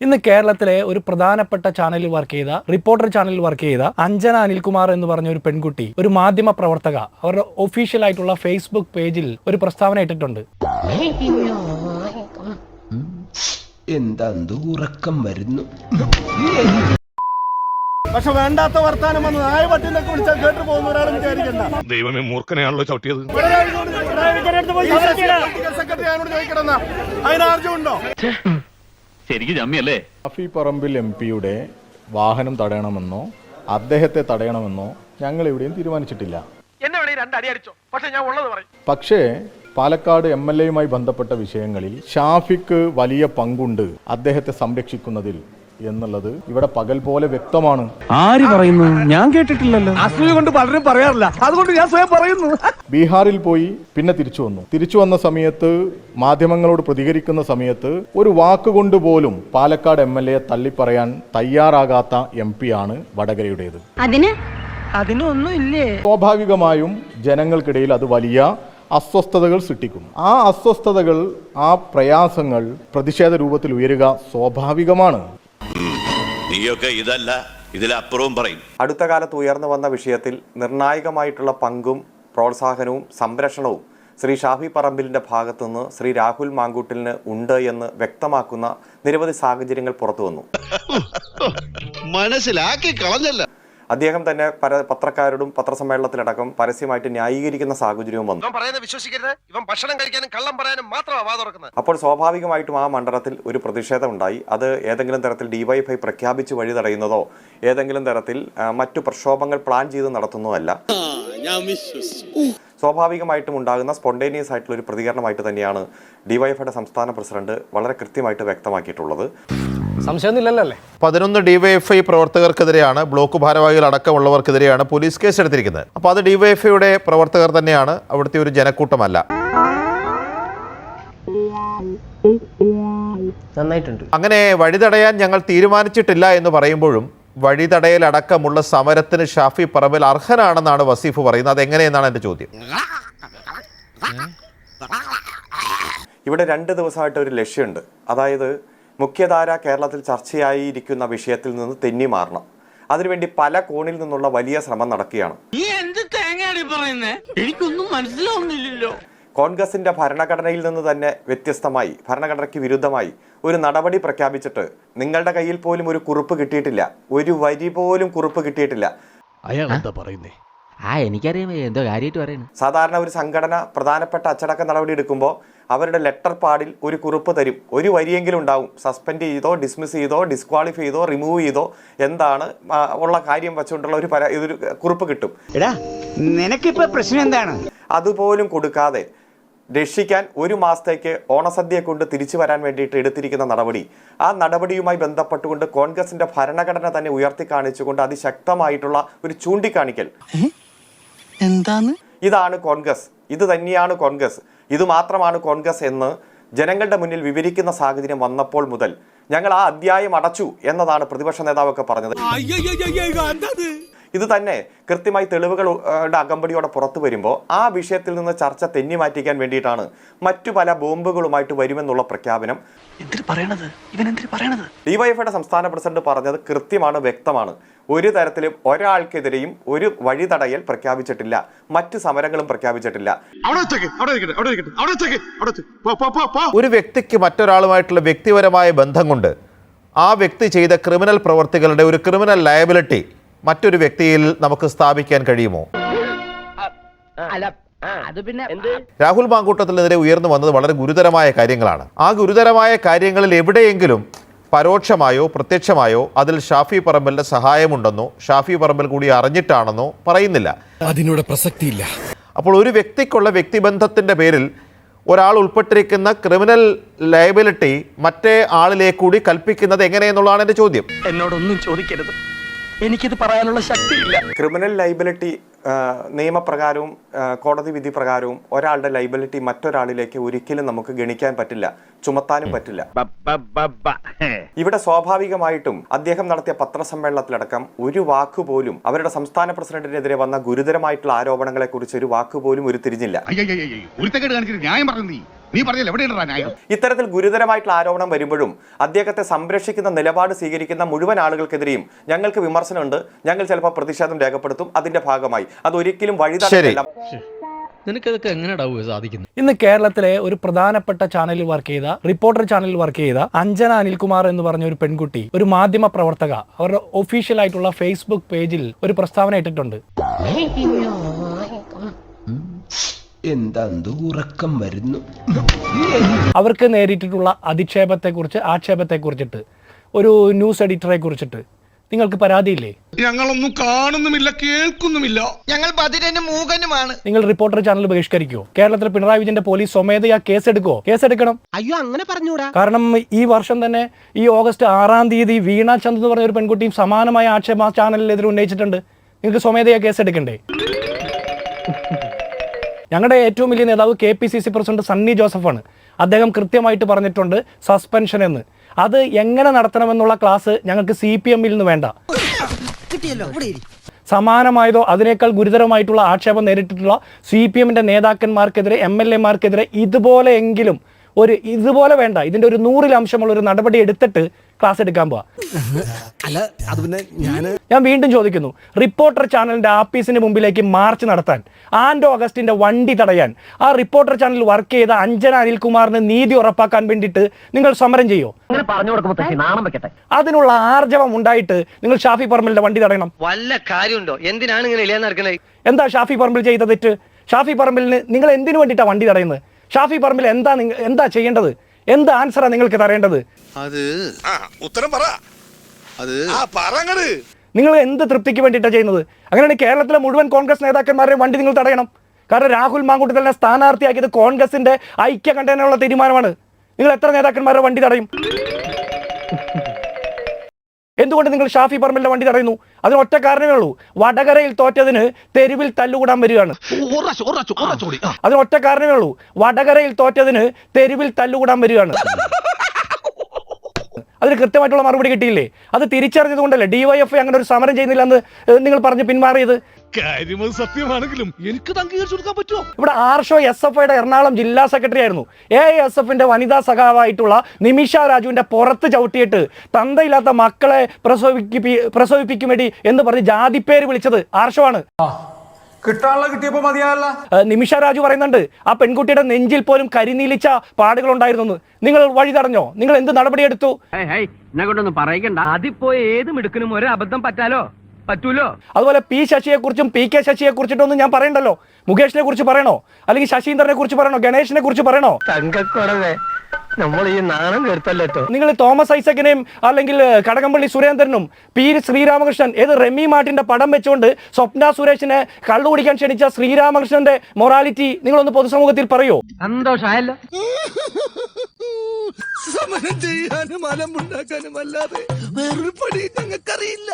ഇന്ന് കേരളത്തിലെ ഒരു പ്രധാനപ്പെട്ട ചാനലിൽ വർക്ക് ചെയ്ത റിപ്പോർട്ടർ ചാനലിൽ വർക്ക് ചെയ്ത അഞ്ജന അനിൽകുമാർ എന്ന് പറഞ്ഞ ഒരു പെൺകുട്ടി ഒരു മാധ്യമ പ്രവർത്തക അവരുടെ ഒഫീഷ്യൽ ആയിട്ടുള്ള ഫേസ്ബുക്ക് പേജിൽ ഒരു പ്രസ്താവന ഇട്ടിട്ടുണ്ട് എന്താ ഉറക്കം വരുന്നു പക്ഷെ വേണ്ടാത്ത വർത്താനം വന്ന് നായ പട്ടിന്നൊക്കെ വിളിച്ചാൽ കേട്ടു പോകുന്നവരാണെന്ന് വിചാരിക്കണ്ട ദൈവമേ മൂർഖനെയാണല്ലോ ചവിട്ടിയത് സെക്രട്ടറി അതിനാർജമുണ്ടോ ശരിക്കും ജമ്മിയല്ലേ? ഷാഫി പറമ്പിൽ എം പിയുടെ വാഹനം തടയണമെന്നോ അദ്ദേഹത്തെ തടയണമെന്നോ ഞങ്ങൾ ഇവിടെയും തീരുമാനിച്ചിട്ടില്ല. പക്ഷേ പാലക്കാട് എം എൽ എയുമായി ബന്ധപ്പെട്ട വിഷയങ്ങളിൽ ഷാഫിക്ക് വലിയ പങ്കുണ്ട് അദ്ദേഹത്തെ സംരക്ഷിക്കുന്നതിൽ. എന്നുള്ളത് ഇവിടെ പകൽ പോലെ വ്യക്തമാണ്. ആര് പറയുന്നു? ഞാൻ കേട്ടിട്ടില്ലല്ലോ. അസൂയ കൊണ്ട് പലരും പറയാറില്ല. അതുകൊണ്ട് ഞാൻ സ്വയം പറയുന്നു. ബീഹാറിൽ പോയി പിന്നെ തിരിച്ചു വന്നു. തിരിച്ചു വന്ന സമയത്ത് മാധ്യമങ്ങളോട് പ്രതികരിക്കുന്ന സമയത്ത് ഒരു വാക്കുകൊണ്ട് പോലും പാലക്കാട് എം എൽ എ തള്ളിപ്പറയാൻ തയ്യാറാകാത്ത എം പി ആണ് വടകരയുടേത്. അതിന്? സ്വാഭാവികമായും ജനങ്ങൾക്കിടയിൽ അത് വലിയ അസ്വസ്ഥതകൾ സൃഷ്ടിക്കും ആ അസ്വസ്ഥതകൾ ആ പ്രയാസങ്ങൾ പ്രതിഷേധ രൂപത്തിൽ ഉയരുക സ്വാഭാവികമാണ്. നീയൊക്കെ ഇതല്ല ഇതിലപ്പുറവും പറയും. അടുത്ത കാലത്ത് ഉയർന്നു വന്ന വിഷയത്തിൽ നിർണായകമായിട്ടുള്ള പങ്കും പ്രോത്സാഹനവും സംരക്ഷണവും ശ്രീ ഷാഫി പറമ്പിലിന്റെ ഭാഗത്തുനിന്ന് ശ്രീ രാഹുൽ മാങ്കൂട്ടിലിന് ഉണ്ട് എന്ന് വ്യക്തമാക്കുന്ന നിരവധി സാഹചര്യങ്ങൾ പുറത്തു വന്നു മനസ്സിലാക്കി കളഞ്ഞല്ല. അദ്ദേഹം തന്നെ പര പത്രക്കാരോടും പത്രസമ്മേളനത്തിലടക്കം പരസ്യമായിട്ട് ന്യായീകരിക്കുന്ന സാഹചര്യവും വന്നു. വിശ്വസിക്കരുത്. ഇവൻ ഭക്ഷണം കഴിക്കാനും കള്ളം പറയാനും മാത്രമാണ് അപ്പോൾ സ്വാഭാവികമായിട്ടും ആ മണ്ഡലത്തിൽ ഒരു പ്രതിഷേധം ഉണ്ടായി അത് ഏതെങ്കിലും തരത്തിൽ ഡിവൈഎഫ്ഐ പ്രഖ്യാപിച്ച് വഴി തടയുന്നതോ ഏതെങ്കിലും തരത്തിൽ മറ്റു പ്രക്ഷോഭങ്ങൾ പ്ലാൻ ചെയ്ത് നടത്തുന്നതല്ല. സ്വാഭാവികമായിട്ടും ഉണ്ടാകുന്ന സ്പോണ്ടേനിയസ് ആയിട്ടുള്ള ഒരു പ്രതികരണമായിട്ട് തന്നെയാണ് ഡിവൈഎഫ്ഐയുടെ സംസ്ഥാന പ്രസിഡന്റ് വളരെ കൃത്യമായിട്ട് വ്യക്തമാക്കിയിട്ടുള്ളത്. സംശയമൊന്നുമില്ലല്ലോ അല്ലേ? പതിനൊന്ന് ഡിവൈഎഫ്ഐ പ്രവർത്തകർക്കെതിരെയാണ് ബ്ലോക്ക് ഭാരവാഹികൾ അടക്കമുള്ളവർക്കെതിരെയാണ് പോലീസ് കേസ് എടുത്തിരിക്കുന്നത് അപ്പോൾ അത് ഡിവൈഎഫ്ഐയുടെ പ്രവർത്തകർ തന്നെയാണ് അവിടുത്തെ ഒരു ജനക്കൂട്ടമല്ല. നന്നായിട്ടുണ്ട്. അങ്ങനെ വഴിതടയാൻ ഞങ്ങൾ തീരുമാനിച്ചിട്ടില്ല എന്ന് പറയുമ്പോഴും വഴിതടയലടക്കമുള്ള സമരത്തിന് ഷാഫി പറമ്പിൽ അർഹനാണെന്നാണ് വസീഫ് പറയുന്നത്. അതെങ്ങനെയെന്നാണ് എന്റെ ചോദ്യം? ഇവിടെ രണ്ട് ദിവസമായിട്ട് ഒരു ലക്ഷ്യമുണ്ട്. അതായത് മുഖ്യധാര കേരളത്തിൽ ചർച്ചയായിരിക്കുന്ന വിഷയത്തിൽ നിന്ന് തെന്നി മാറണം. അതിനുവേണ്ടി പല കോണിൽ നിന്നുള്ള വലിയ ശ്രമം നടക്കുകയാണ്. എനിക്കൊന്നും മനസ്സിലാവുന്നില്ലല്ലോ. കോൺഗ്രസിന്റെ ഭരണഘടനയിൽ നിന്ന് തന്നെ വ്യത്യസ്തമായി ഭരണഘടനയ്ക്ക് വിരുദ്ധമായി ഒരു നടപടി പ്രഖ്യാപിച്ചിട്ട് നിങ്ങളുടെ കയ്യിൽ പോലും ഒരു കുറിപ്പ് കിട്ടിയിട്ടില്ല. ഒരു വരി പോലും കുറിപ്പ് കിട്ടിയിട്ടില്ല. അയാൾ എന്താ പറയുന്നേ? ആ എനിക്കറിയാം. എന്തോ കാര്യമായിട്ട് പറയുന്നു സാധാരണ ഒരു സംഘടന പ്രധാനപ്പെട്ട അച്ചടക്ക നടപടി എടുക്കുമ്പോൾ അവരുടെ ലെറ്റർ പാഡിൽ ഒരു കുറിപ്പ് തരും. ഒരു വരിയെങ്കിലും ഉണ്ടാവും. സസ്പെൻഡ് ചെയ്തോ ഡിസ്മിസ് ചെയ്തോ ഡിസ്ക്വാളിഫൈ ചെയ്തോ റിമൂവ് ചെയ്തോ എന്താണ് ഉള്ള കാര്യം വെച്ചുകൊണ്ടുള്ള ഒരു പര ഇതൊരു കുറിപ്പ് കിട്ടും. നിനക്കിപ്പോ പ്രശ്നം എന്താണ്? അതുപോലും കൊടുക്കാതെ രക്ഷിക്കാൻ ഒരു മാസത്തേക്ക് ഓണസദ്യയെ കൊണ്ട് തിരിച്ചു വരാൻ വേണ്ടിയിട്ട് എടുത്തിരിക്കുന്ന നടപടി. ആ നടപടിയുമായി ബന്ധപ്പെട്ടുകൊണ്ട് കോൺഗ്രസിന്റെ ഭരണഘടന തന്നെ ഉയർത്തി കാണിച്ചുകൊണ്ട് അതിശക്തമായിട്ടുള്ള ഒരു ചൂണ്ടിക്കാണിക്കൽ. എന്താണ് ഇതാണ് കോൺഗ്രസ്. ഇത് തന്നെയാണ് കോൺഗ്രസ്. ഇത് മാത്രമാണ് കോൺഗ്രസ് എന്ന് ജനങ്ങളുടെ മുന്നിൽ വിവരിക്കുന്ന സാഹചര്യം വന്നപ്പോൾ മുതൽ ഞങ്ങൾ ആ അധ്യായം അടച്ചു എന്നതാണ് പ്രതിപക്ഷ നേതാവൊക്കെ പറഞ്ഞത്. ഇത് തന്നെ കൃത്യമായി തെളിവുകളുടെ അകമ്പടിയോടെ പുറത്തു വരുമ്പോൾ ആ വിഷയത്തിൽ നിന്ന് ചർച്ച തെന്നി മാറ്റിക്കാൻ വേണ്ടിയിട്ടാണ് മറ്റു പല ബോംബുകളുമായിട്ട് വരുമെന്നുള്ള പ്രഖ്യാപനം. ഡിവൈഎഫ്ഐയുടെ സംസ്ഥാന പ്രസിഡന്റ് പറഞ്ഞത് കൃത്യമാണ് വ്യക്തമാണ്. ഒരു തരത്തിലും ഒരാൾക്കെതിരെയും ഒരു വഴിതടയൽ പ്രഖ്യാപിച്ചിട്ടില്ല. മറ്റ് സമരങ്ങളും പ്രഖ്യാപിച്ചിട്ടില്ല. ഒരു വ്യക്തിക്ക് മറ്റൊരാളുമായിട്ടുള്ള വ്യക്തിപരമായ ബന്ധം കൊണ്ട് ആ വ്യക്തി ചെയ്ത ക്രിമിനൽ പ്രവർത്തികളുടെ ഒരു ക്രിമിനൽ ലയബിലിറ്റി മറ്റൊരു വ്യക്തിയിൽ നമുക്ക് സ്ഥാപിക്കാൻ കഴിയുമോ? അത് പിന്നെ രാഹുൽ മാങ്കൂട്ടത്തിനെതിരെ ഉയർന്നു വന്നത് വളരെ ഗുരുതരമായ കാര്യങ്ങളാണ്. ആ ഗുരുതരമായ കാര്യങ്ങളിൽ എവിടെയെങ്കിലും പരോക്ഷമായോ പ്രത്യക്ഷമായോ അതിൽ ഷാഫി പറമ്പലിന്റെ സഹായമുണ്ടെന്നോ ഷാഫി പറമ്പൽ കൂടി അറിഞ്ഞിട്ടാണെന്നോ പറയുന്നില്ല. അതിനോട് പ്രസക്തിയില്ല. അപ്പോൾ ഒരു വ്യക്തിക്കുള്ള വ്യക്തിബന്ധത്തിന്റെ പേരിൽ ഒരാൾ ഉൾപ്പെട്ടിരിക്കുന്ന ക്രിമിനൽ ലയബിലിറ്റി മറ്റേ ആളിലേക്ക് കൂടി കൽപ്പിക്കുന്നത് എങ്ങനെയെന്നുള്ളതാണ് എന്റെ ചോദ്യം. എന്നോടൊന്നും ചോദിക്കരുത്. എനിക്കിത് പറയാനുള്ള ശക്തിയില്ല. ക്രിമിനൽ ലൈബിലിറ്റി നിയമപ്രകാരവും കോടതി വിധി പ്രകാരവും ഒരാളുടെ ലൈബിലിറ്റി മറ്റൊരാളിലേക്ക് ഒരിക്കലും നമുക്ക് ഗണിക്കാൻ പറ്റില്ല ചുമത്താനും പറ്റില്ല. ഇവിടെ സ്വാഭാവികമായിട്ടും അദ്ദേഹം നടത്തിയ പത്രസമ്മേളനത്തിലടക്കം ഒരു വാക്കുപോലും അവരുടെ സംസ്ഥാന പ്രസിഡന്റിനെതിരെ വന്ന ഗുരുതരമായിട്ടുള്ള ആരോപണങ്ങളെ കുറിച്ച് ഒരു വാക്കുപോലും ഉരുത്തിരിഞ്ഞില്ല. നീ പറഞ്ഞില്ല ഇത്തരത്തിൽ ഗുരുതരമായിട്ടുള്ള ആരോപണം വരുമ്പോഴും അദ്ദേഹത്തെ സംരക്ഷിക്കുന്ന നിലപാട് സ്വീകരിക്കുന്ന മുഴുവൻ ആളുകൾക്കെതിരെയും ഞങ്ങൾക്ക് വിമർശനമുണ്ട്. ഞങ്ങൾ ചിലപ്പോൾ പ്രതിഷേധം രേഖപ്പെടുത്തും. അതിന്റെ ഭാഗമായി. അത് ഒരിക്കലും വഴിതടയല്ല നിനക്കതൊക്കെ സാധിക്കുന്നത്? ഇന്ന് കേരളത്തിലെ ഒരു പ്രധാനപ്പെട്ട ചാനലിൽ വർക്ക് ചെയ്ത റിപ്പോർട്ടർ ചാനലിൽ വർക്ക് ചെയ്ത അഞ്ജന അനിൽകുമാർ എന്ന് പറഞ്ഞ ഒരു പെൺകുട്ടി ഒരു മാധ്യമ പ്രവർത്തക അവരുടെ ഒഫീഷ്യൽ ആയിട്ടുള്ള ഫേസ്ബുക്ക് പേജിൽ ഒരു പ്രസ്താവന ഇട്ടിട്ടുണ്ട്. എന്താ ഉറക്കം വരുന്നു. അവർക്ക് നേരിട്ടിട്ടുള്ള അധിക്ഷേപത്തെക്കുറിച്ച് ആക്ഷേപത്തെക്കുറിച്ചിട്ട് ഒരു ന്യൂസ് എഡിറ്ററെ കുറിച്ചിട്ട് നിങ്ങൾക്ക് പരാതിയില്ലേ? ഞങ്ങളൊന്നും കാണുന്നുമില്ല കേൾക്കുന്നുമില്ല. ഞങ്ങൾ ബദിരനും മൂകനുമാണ്. നിങ്ങൾ റിപ്പോർട്ടർ ചാനൽ ബഹിഷ്കരിക്കോ? കേരളത്തിലെ പിണറായി വിജയന്റെ പോലീസ് സ്വമേധയാ കേസ് കേസെടുക്കണം. അയ്യോ അങ്ങനെ പറഞ്ഞൂടാ. കാരണം ഈ വർഷം തന്നെ ഈ ഓഗസ്റ്റ് ആറാം തീയതി വീണ ചന്ദ് എന്ന് പറഞ്ഞ ഒരു പെൺകുട്ടിയും സമാനമായ ആക്ഷേപം ആ ചാനലിനെതിരെ ഉന്നയിച്ചിട്ടുണ്ട്. നിങ്ങൾക്ക് സ്വമേധയാ കേസെടുക്കണ്ടേ? ഞങ്ങളുടെ ഏറ്റവും വലിയ നേതാവ് K P C C president Sunny ജോസഫാണ്. അദ്ദേഹം കൃത്യമായിട്ട് പറഞ്ഞിട്ടുണ്ട് സസ്പെൻഷൻ എന്ന്. അത് എങ്ങനെ നടത്തണമെന്നുള്ള ക്ലാസ് ഞങ്ങൾക്ക് സി പി എമ്മിൽ നിന്ന് വേണ്ട. സമാനമായതോ അതിനേക്കാൾ ഗുരുതരമായിട്ടുള്ള ആക്ഷേപം നേരിട്ടിട്ടുള്ള സി പി എമ്മിന്റെ നേതാക്കന്മാർക്കെതിരെ എം എൽ എമാർക്കെതിരെ ഇതുപോലെയെങ്കിലും ഒരു ഇതുപോലെ വേണ്ട. ഇതിന്റെ ഒരു നൂറിലംശമുള്ള ഒരു നടപടി എടുത്തിട്ട് ക്ലാസ് എടുക്കാൻ പോവാ. അല്ല അത് പിന്നെ ഞാൻ ഞാൻ വീണ്ടും ചോദിക്കുന്നു. റിപ്പോർട്ടർ ചാനലിന്റെ ആപ്പീസിന് മുമ്പിലേക്ക് മാർച്ച് നടത്താൻ ആൻഡോ ഓഗസ്റ്റിന്റെ വണ്ടി തടയാൻ ആ റിപ്പോർട്ടർ ചാനൽ വർക്ക് ചെയ്ത അഞ്ജന അനിൽകുമാറിന് നീതി ഉറപ്പാക്കാൻ വേണ്ടിയിട്ട് നിങ്ങൾ സമരം ചെയ്യോ? പറഞ്ഞു കൊടുക്കുമ്പോ നാണം വെക്കട്ടെ. അതിനുള്ള ആർജവം ഉണ്ടായിട്ട് നിങ്ങൾ ഷാഫി പറമ്പലിന്റെ വണ്ടി തടയണം. വല്ല കാര്യമുണ്ടോ? എന്തിനാണ് ഇങ്ങനെ എന്താ ഷാഫി പറമ്പിൽ ചെയ്ത തെറ്റ്? ഷാഫി പറമ്പിലിന് നിങ്ങൾ എന്തിനു വേണ്ടിയിട്ടാണ് വണ്ടി തടയുന്നത്? ഷാഫി പറമ്പിൽ എന്താ നിങ്ങൾ എന്താ ചെയ്യേണ്ടത്? എന്ത് ആൻസറാണ് നിങ്ങൾക്ക് തരേണ്ടത്? അത് ആ ഉത്തരം പറ. അത് ആ പറങ്ങട് നിങ്ങൾ എന്ത് തൃപ്തിക്ക് വേണ്ടിയിട്ടാണ് ചെയ്യുന്നത്? അങ്ങനെയാണെങ്കിൽ കേരളത്തിലെ മുഴുവൻ കോൺഗ്രസ് നേതാക്കന്മാരെ വണ്ടി നിങ്ങൾ തടയണം. കാരണം രാഹുൽ മാങ്കൂട്ടത്തിനെ സ്ഥാനാർത്ഥിയാക്കിയത് കോൺഗ്രസിന്റെ ഐക്യ കണ്ടതിനുള്ള തീരുമാനമാണ്. നിങ്ങൾ എത്ര നേതാക്കന്മാരെ വണ്ടി തടയും? എന്തുകൊണ്ട് നിങ്ങൾ ഷാഫി പറമ്പലിന്റെ വണ്ടി തടയുന്നു? അതിന് ഒറ്റ കാരണമേ ഉള്ളൂ. വടകരയിൽ തോറ്റതിന് തെരുവിൽ തല്ലുകൂടാൻ വരികയാണ്. അതിന് ഒറ്റ കാരണമേ ഉള്ളൂ. വടകരയിൽ തോറ്റതിന് തെരുവിൽ തല്ലുകൂടാൻ വരികയാണ്. അതിന് കൃത്യമായിട്ടുള്ള മറുപടി കിട്ടിയില്ലേ? അത് തിരിച്ചറിഞ്ഞതുകൊണ്ടല്ലേ? ഡിവൈഎഫ് അങ്ങനെ ഒരു സമരം ചെയ്യുന്നില്ല എന്ന് നിങ്ങൾ പറഞ്ഞ് പിന്മാറിയത്? കാര്യം അത് സത്യമാണെങ്കിലും എനിക്ക് അംഗീകരിച്ചു കൊടുക്കാൻ പറ്റുമോ? ഇവിടെ ആർഷോ എസ് എഫ് ഐയുടെ എറണാകുളം ജില്ലാ സെക്രട്ടറി ആയിരുന്നു. എ എസ് എഫിന്റെ വനിതാ സഖാവായിട്ടുള്ള നിമിഷ രാജുവിന്റെ പുറത്ത് ചവിട്ടിയിട്ട് തന്തയില്ലാത്ത മക്കളെ പ്രസവിപ്പി പ്രസവിപ്പിക്കും വേണ്ടി എന്ന് പറഞ്ഞ് ജാതിപ്പേര് വിളിച്ചത് ആർഷോ ആണ്. കിട്ടാനുള്ള കിട്ടിയപ്പോ മതിയായല്ല. ഏഹ് നിമിഷ രാജു പറയുന്നുണ്ട് ആ പെൺകുട്ടിയുടെ നെഞ്ചിൽ പോലും കരിനീലിച്ച പാടുകൾ ഉണ്ടായിരുന്നു നിങ്ങൾ വഴി തടഞ്ഞോ? നിങ്ങൾ എന്ത് നടപടിയെടുത്തു? എന്നെ കൊണ്ടൊന്നും പറയിക്കണ്ട. അതിപ്പോ ഏത് മിടുക്കനും ഒരു അബദ്ധം പറ്റാലോ? പറ്റൂലോ? അതുപോലെ പി ശശിയെ കുറിച്ചും പി കെ ശശിയെ കുറിച്ചിട്ടൊന്നും ഞാൻ പറയണ്ടല്ലോ. മുകേഷിനെ കുറിച്ച് പറയണോ? അല്ലെങ്കിൽ ശശീന്ദ്രനെ കുറിച്ച് പറയണോ? ഗണേഷിനെ കുറിച്ച് പറയണോ? തങ്കക്കുറവേ നമ്മൾ ഈ നാണം കേട്ടല്ലോ നിങ്ങൾ തോമസ് ഐസക്കിനെയും അല്ലെങ്കിൽ കടകംപള്ളി സുരേന്ദ്രനും പി ശ്രീരാമകൃഷ്ണൻ ഏത് റെമി മാർട്ടിന്റെ പടം വെച്ചുകൊണ്ട് സ്വപ്ന സുരേഷിനെ കള്ളു കുടിക്കാൻ ക്ഷണിച്ച ശ്രീരാമകൃഷ്ണന്റെ മൊറാലിറ്റി നിങ്ങളൊന്ന് പൊതുസമൂഹത്തിൽ പറയോ? സന്തോഷായല്ലോ സമരം ചെയ്യാനും മലമുണ്ടാക്കാനും അല്ലാതെ വേറൊരു പടി ഞങ്ങൾക്കറിയില്ല.